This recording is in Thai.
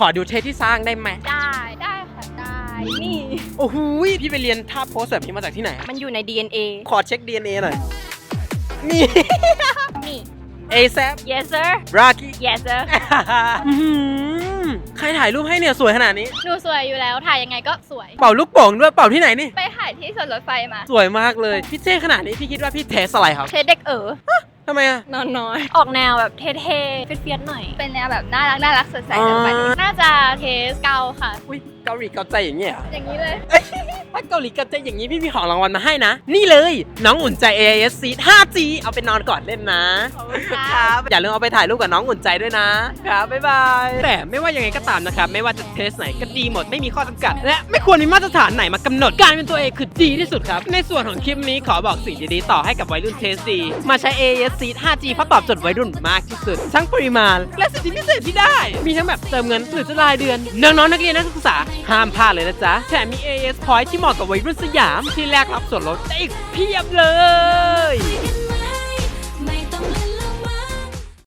ขอดูเทสที่สร้างได้ไหมได้ได้ค่ะได้นี่ โอ้โหยพี่ไปเรียนท่าโพสแบบนี้มาจากที่ไหน มันอยู่ใน DNA ขอเช็ค DNA หน่อย นี่ นี่ ASAP yes sir Rocky yes sir อื้อหือใครถ่ายรูปให้เนี่ยสวยขนาดนี้ หนูสวยอยู่แล้วถ่ายยังไงก็สวย เป่าลูกโป่งด้วยเป่าที่ไหนนี่ ไปถ่ายที่สวนรถไฟมา สวยมากเลย พี่เจ้ขนาดนี้พี่คิดว่าพี่เทสอะไรครับ เทสเด็กเอ๋อ ทำไมอะนอนน้อย ออกแนวแบบเท่ๆ เฟียสๆหน่อย เป็นแนวแบบน่ารักน่ารักสดใสอ๋อสดใสน่าจะเทสเกาค่ะ อุ้ยเกาหลีเกาใจอย่างเงี้ยเหรออย่างนี้เลยถ้าเกาหลีเกาใจอย่างนี้พี่มีของรางวัลมาให้นะ นี่เลย น้องอุ่นใจ AIS Seat 5G เอาไปนอนก่อนเล่นนะ ขอบคุณค่ะ ครับอย่าลืมเอาไปถ่ายรูปกับน้องอุ่นใจด้วยนะครับ บ๊ายบาย แต่ไม่ว่ายังไงก็ตามนะครับ ไม่ว่าจะเทสไหนก็ดีหมด ไม่มีข้อจำกัด และไม่ควรมีมาตรฐานไหนมากำหนด การเป็นตัวเองคือดีที่สุดครับ ในส่วนของคลิปนี้ขอบอกสิ่งดีๆ ต่อให้กับวัยรุ่นเทสดี มาใช้ซีด 5G เพราะตอบโจทย์วัยรุ่นมากที่สุด ทั้งปริมาณ และสิทธิพิเศษที่ได้ มีทั้งแบบเติมเงินหรือจะรายเดือน น้องๆนักเรียนนักศึกษา ห้ามพลาดเลยนะจ๊ะ แถมมี AS Point ที่เหมาะกับวัยรุ่นสยาม ที่แลกรับส่วนลดได้อีกเพียบเลย